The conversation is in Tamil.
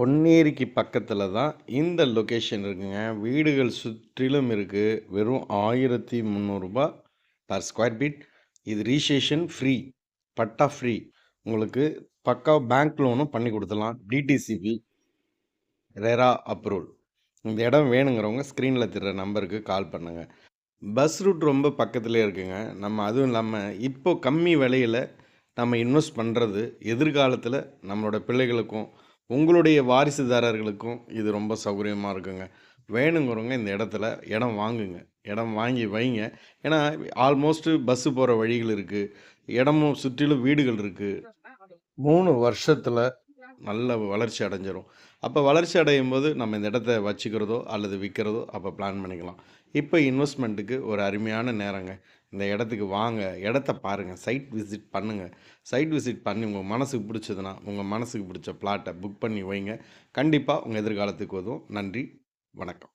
பொன்னேரிக்கு பக்கத்தில் தான் இந்த லொக்கேஷன் இருக்குங்க. வீடுகள் சுற்றிலும் இருக்குது வெறும் ஆயிரத்தி முந்நூறுரூபா பர் ஸ்கொயர் ஃபீட் இது ரீசேஷன் ஃப்ரீ பட்டா ஃப்ரீ உங்களுக்கு பக்கா பேங்க் லோனும் பண்ணி கொடுத்துடலாம். டிடிசிபி ரெரா அப்ரூவல் இந்த இடம் வேணுங்கிறவங்க ஸ்க்ரீனில் தெரிற நம்பருக்கு கால் பண்ணுங்கள் பஸ் ரூட் ரொம்ப பக்கத்துலேயே இருக்குங்க. நம்ம அதுவும் இல்லாமல் இப்போ கம்மி விலையில் நம்ம இன்வெஸ்ட் பண்ணுறது எதிர்காலத்தில் நம்மளோட பிள்ளைகளுக்கும் உங்களுடைய வாரிசுதாரர்களுக்கும் இது ரொம்ப சௌகரியமாக இருக்குங்க. வேணுங்கிறவங்க இந்த இடத்துல இடம் வாங்குங்க. இடம் வாங்கி வைங்க. ஏன்னா ஆல்மோஸ்ட்டு பஸ்ஸு போகிற வழிகள் இருக்குது இடமும் சுற்றிலும் வீடுகள் இருக்குது மூணு வருஷத்தில் நல்ல வளர்ச்சி அடைஞ்சிரும். அப்போ வளர்ச்சி அடையும் போது நம்ம இந்த இடத்த வச்சுக்கிறதோ அல்லது விற்கிறதோ அப்போ பிளான் பண்ணிக்கலாம். இப்போ இன்வெஸ்ட்மெண்ட்டுக்கு ஒரு அருமையான நேரங்க. இந்த இடத்துக்கு வாங்க. இடத்த பாருங்கள் சைட் விசிட் பண்ணுங்கள் சைட் விசிட் பண்ணி உங்கள் மனசுக்கு பிடிச்சதுன்னா உங்கள் மனசுக்கு பிடிச்ச பிளாட்டை புக் பண்ணி வைங்க. கண்டிப்பாக உங்கள் எதிர்காலத்துக்கு உதவும். நன்றி. வணக்கம்.